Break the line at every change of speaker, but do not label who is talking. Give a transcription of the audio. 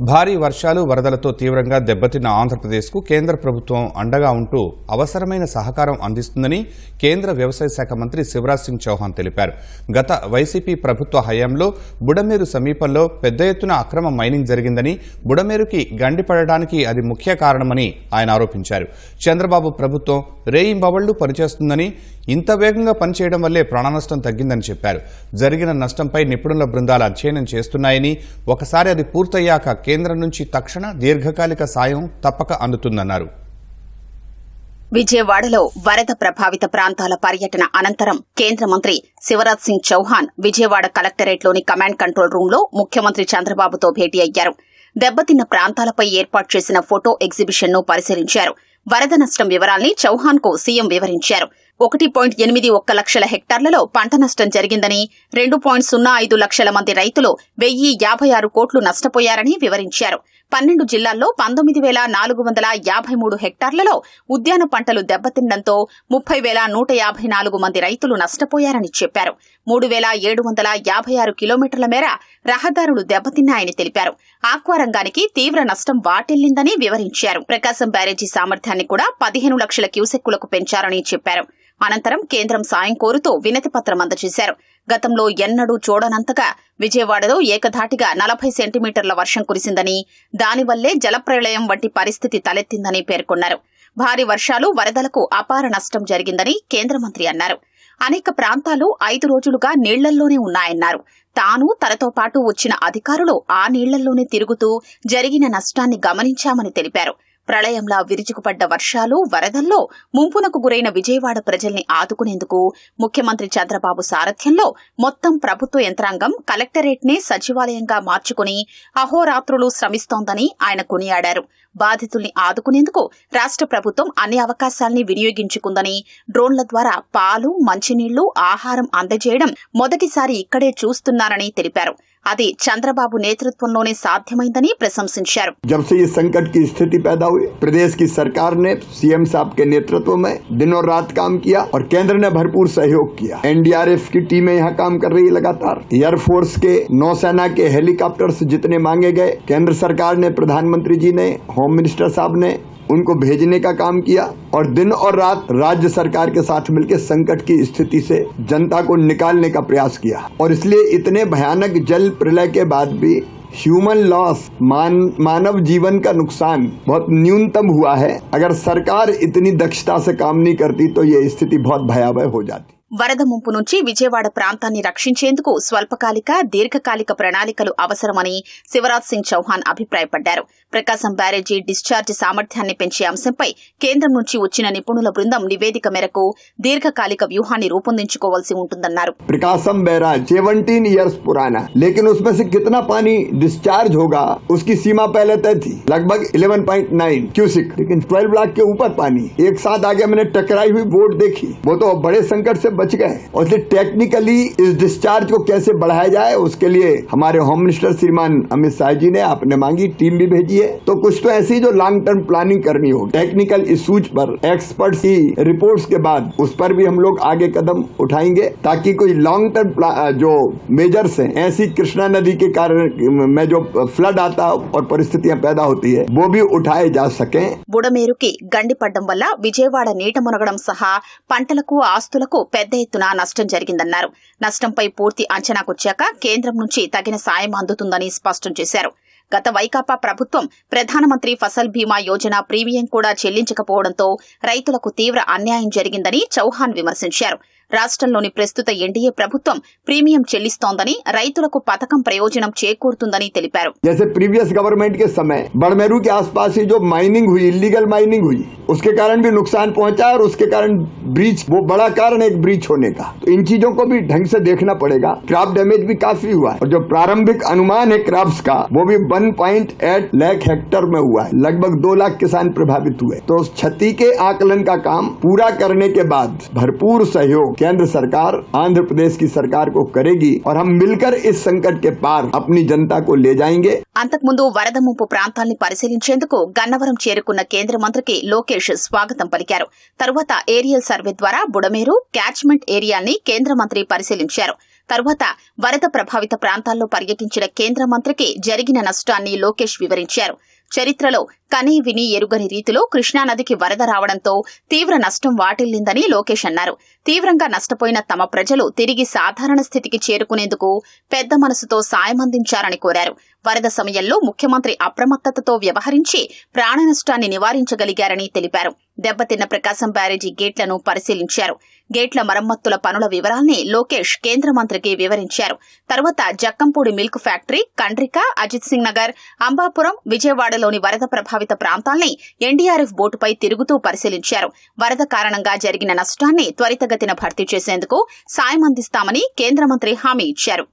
భారీ వర్షాలు వరదలతో తీవ్రంగా దెబ్బతిన్న ఆంధ్రప్రదేశ్కు కేంద్ర ప్రభుత్వం అండగా ఉంటూ అవసరమైన సహకారం అందిస్తుందని కేంద్ర వ్యవసాయ శాఖ మంత్రి శివరాజ్ సింగ్ చౌహాన్ తెలిపారు. గత వైసీపీ ప్రభుత్వ హయాంలో బుడమేరు సమీపంలో పెద్ద ఎత్తున అక్రమ మైనింగ్ జరిగిందని బుడమేరుకి గండిపడడానికి అది ముఖ్య కారణమని ఆయన ఆరోపించారు. చంద్రబాబు ప్రభుత్వం రేయింబవళ్ళు పనిచేస్తుందని ఇంత వేగంగా పనిచేయడం వల్లే ప్రాణనష్టం తగ్గిందని చెప్పారు. జరిగిన నష్టంపై నిపుణుల బృందాలు అధ్యయనం చేస్తున్నాయని ఒకసారి అది పూర్తయ్యాక కేంద్రం నుంచి తక్షణ దీర్ఘకాలిక సాయం తప్పక అందుతుందన్నారు.
విజయవాడలో వరద ప్రభావిత ప్రాంతాల పర్యటన అనంతరం కేంద్ర మంత్రి శివరాజ్ సింగ్ చౌహాన్ విజయవాడ కలెక్టరేట్లోని కమాండ్ కంట్రోల్ రూంలో ముఖ్యమంత్రి చంద్రబాబుతో భేటీ అయ్యారు. దెబ్బతిన్న ప్రాంతాలపై ఏర్పాటు చేసిన ఫోటో ఎగ్జిబిషన్ను పరిశీలించారు. వరద నష్టం వివరాల్ని చౌహాన్కు సీఎం వివరించారు. ఒకటి పాయింట్ ఎనిమిది ఒక్క లక్షల హెక్టార్లలో పంట నష్టం జరిగిందని రెండు పాయింట్ సున్నా ఐదు లక్షల మంది రైతులు వెయ్యి యాభై ఆరు కోట్లు నష్టపోయారని వివరించారు. పన్నెండు జిల్లాల్లో పంతొమ్మిది వేల నాలుగు వందల యాభై మూడు హెక్టార్లలో ఉద్యాన పంటలు దెబ్బతినడంతో ముప్పై వేల నూట యాభై నాలుగు మంది రైతులు నష్టపోయారని చెప్పారు. మూడు వేల ఏడు వందల యాభై ఆరు కిలోమీటర్ల మేర రహదారులు దెబ్బతిన్నాయని తెలిపారు. ఆక్వా రంగానికి తీవ్ర నష్టం వాటిల్లిందని వివరించారు. ప్రకాశం బ్యారేజీ సామర్థ్యాన్ని కూడా పదిహేను లక్షల క్యూసెక్కులకు పెంచారని చెప్పారు. అనంతరం కేంద్రం సాయం కోరుతూ వినతి పత్రం అందజేశారు. గతంలో ఎన్నడూ చూడనంతగా విజయవాడలో ఏకధాటిగా నలభై సెంటీమీటర్ల వర్షం కురిసిందని దానివల్లే జలప్రళయం వంటి పరిస్థితి తలెత్తిందని పేర్కొన్నారు. భారీ వర్షాలు వరదలకు అపార నష్టం జరిగిందని కేంద్ర మంత్రి అన్నారు. అనేక ప్రాంతాలు ఐదు రోజులుగా నీళ్ళల్లోనే ఉన్నాయన్నారు. తాను తనతో పాటు వచ్చిన అధికారులు ఆ నీళ్ళల్లోనే తిరుగుతూ జరిగిన నష్టాన్ని గమనించామని తెలిపారు. ప్రళయంలా విరుచుకుపడ్డ వర్షాలు వరదల్లో ముంపునకు గురైన విజయవాడ ప్రజల్ని ఆదుకునేందుకు ముఖ్యమంత్రి చంద్రబాబు సారథ్యంలో మొత్తం ప్రభుత్వ యంత్రాంగం కలెక్టరేట్నే సచివాలయంగా మార్చుకుని అహోరాత్రులు శ్రమిస్తోందని ఆయన కొనియాడారు. బాధితుల్ని ఆదుకునేందుకు రాష్ట్ర ప్రభుత్వం అన్ని అవకాశాల్ని వినియోగించుకుందని డ్రోన్ల ద్వారా పాలు మంచినీళ్ళు ఆహారం అందజేయడం మొదటిసారి ఇక్కడే చూస్తున్నారని తెలిపారు. అది చంద్రబాబు నేతృత్వంలోనే సాధ్యమైందని ప్రశంసించారు.
జబ్ సే సంకట్కి స్థితి पैदा हुई प्रदेश की सरकार ने सीएम साहब के नेतृत्व में दिन और रात काम किया और केंद्र ने भरपूर सहयोग किया। एनडीआरएफ की टीमें यहाँ काम कर रही है लगातार। एयरफोर्स के नौसेना के हेलीकॉप्टर्स जितने मांगे गए, केंद्र सरकार ने, प्रधानमंत्री जी ने, होम मिनिस्टर साहब ने, उनको भेजने का काम किया और दिन और रात राज्य सरकार के साथ मिलकर संकट की स्थिति से जनता को निकालने का प्रयास किया। और इसलिए इतने भयानक जल प्रलय के बाद भी ह्यूमन लॉस मान, मानव जीवन का नुकसान बहुत न्यूनतम हुआ है। अगर सरकार इतनी दक्षता से काम नहीं करती तो ये स्थिति बहुत भयावह हो जाती।
వరద ముంపు నుంచి విజయవాడ ప్రాంతాన్ని రక్షించేందుకు స్వల్పకాలిక దీర్ఘకాలిక ప్రణాళికలు అవసరమని శివరాజ్ సింగ్ చౌహాన్ అభిప్రాయపడ్డారు ప్రకాశం బ్యారేజీ డిశ్చార్జ్ సామర్థ్యాన్ని పెంచే అంశంపై కేంద్రం నుంచి వచ్చిన నిపుణుల బృందం నివేదిక మేరకు దీర్ఘకాలిక వ్యూహాన్ని రూపొందించుకోవాల్సి ఉంటుందన్నారు
प्रकाशम बैराज सेवनटीन ईयर्स पुराना लेकिन उसमें से कितना पानी डिस्चार्ज होगा उसकी सीमा पहले तय थी लगभग 11.9 क्यूसिक लेकिन 12 लाख के ऊपर पानी एक साथ आगे मैंने टकराई हुई बोट देखी वो तो बड़े संकट से बच गए और इसलिए टेक्निकली इस डिस्चार्ज को कैसे बढ़ाया जाए उसके लिए हमारे होम मिनिस्टर श्रीमान अमित शाह जी ने आपने मांगी टीम भी भेजी है तो कुछ तो ऐसी जो लॉन्ग टर्म प्लानिंग करनी होगी टेक्निकल इशूज पर एक्सपर्ट की रिपोर्ट्स के बाद उस पर भी हम लोग आगे कदम उठाएंगे ताकि कोई लॉन्ग टर्म जो मेजर्स हैं ऐसी कृष्णा नदी के कारण में जो फ्लड आता है और परिस्थितियां पैदा होती है वो भी उठाए जा सकें
బుడమేరుకి గండిపడ్డం వల్ల విజయవాడ నీట మునగడం సహా పంటలకు ఆస్తులకు పెద్ద ఎత్తున నష్టం జరిగిందన్నారు. నష్టంపై పూర్తి అంచనాకొచ్చాక కేంద్రం నుంచి తగిన సాయం అందుతుందని స్పష్టం చేశారు. గత వైకాపా ప్రభుత్వం ప్రధానమంత్రి ఫసల్ బీమా యోజన ప్రీమియం కూడా చెల్లించకపోవడంతో రైతులకు తీవ్ర అన్యాయం జరిగిందని చౌహాన్ విమర్శించారు రాష్ట్రంలోని ప్రస్తుత ఎన్డీఏ ప్రభుత్వం ప్రీమియం చెల్లిస్తోందని రైతులకు పథకం ప్రయోజనం చేకూరుతుందని తెలిపారు
जैसे प्रीवियस गवर्नमेंट के समय बड़मेरू के आसपास ही जो माइनिंग हुई इलीगल माइनिंग हुई उसके कारण भी नुकसान पहुंचा और उसके कारण ब्रीच वो बड़ा कारण एक ब्रीच होने का तो इन चीजों को भी ढंग से देखना पड़ेगा क्रॉप डैमेज भी काफी हुआ है और जो प्रारंभिक अनुमान है क्रॉप्स का वो भी 1.8 लाख हेक्टर में हुआ है लगभग दो लाख किसान प्रभावित हुए तो उस क्षति के आकलन का काम पूरा करने के बाद भरपूर सहयोग केंद्र सरकार आंध्र प्रदेश की सरकार को करेगी और हम मिलकर इस संकट के पार अपनी जनता को ले जाएंगे
అంతకుముందు వరద ముంపు ప్రాంతాల్ని పరిశీలించేందుకు గన్నవరం చేరుకున్న కేంద్ర మంత్రికి లోకేష్ స్వాగతం పలికారు తరువాత ఏరియల్ సర్వే ద్వారా బుడమేరు క్యాచ్మెంట్ ఏరియాల్ని కేంద్ర మంత్రి పరిశీలించారు తర్వాత వరద ప్రభావిత ప్రాంతాల్లో పర్యటించిన కేంద్ర మంత్రికి జరిగిన నష్టాన్ని లోకేష్ వివరించారు. చరిత్రలో కనీ విని ఎరుగని రీతిలో కృష్ణానదికి వరద రావడంతో తీవ్ర నష్టం వాటిల్లిందని లోకేష్ అన్నారు. తీవ్రంగా నష్టపోయిన తమ ప్రజలు తిరిగి సాధారణ స్థితికి చేరుకునేందుకు పెద్ద మనసుతో సాయం అందించారని కోరారు. వరద సమయంలో ముఖ్యమంత్రి అప్రమత్తతతో వ్యవహరించి ప్రాణ నష్టాన్ని నివారించగలిగారని తెలిపారు. దెబ్బతిన్న ప్రకాశం బ్యారేజీ గేట్లను పరిశీలించారు. గేట్ల మరమ్మతుల పనుల వివరాల్ని లోకేష్ కేంద్ర మంత్రికి వివరించారు. తర్వాత జక్కంపూడి మిల్క్ ఫ్యాక్టరీ కండ్రిక అజిత్ సింగ్ నగర్ అంబాపురం జిల్లాలోని వరద ప్రభావిత ప్రాంతాల్ని ఎన్డీఆర్ఎఫ్ బోటుపై తిరుగుతూ పరిశీలించారు. వరద కారణంగా జరిగిన నష్టాన్ని త్వరితగతిన భర్తీ చేసేందుకు సాయం అందిస్తామని కేంద్ర మంత్రి హామీ ఇచ్చారు.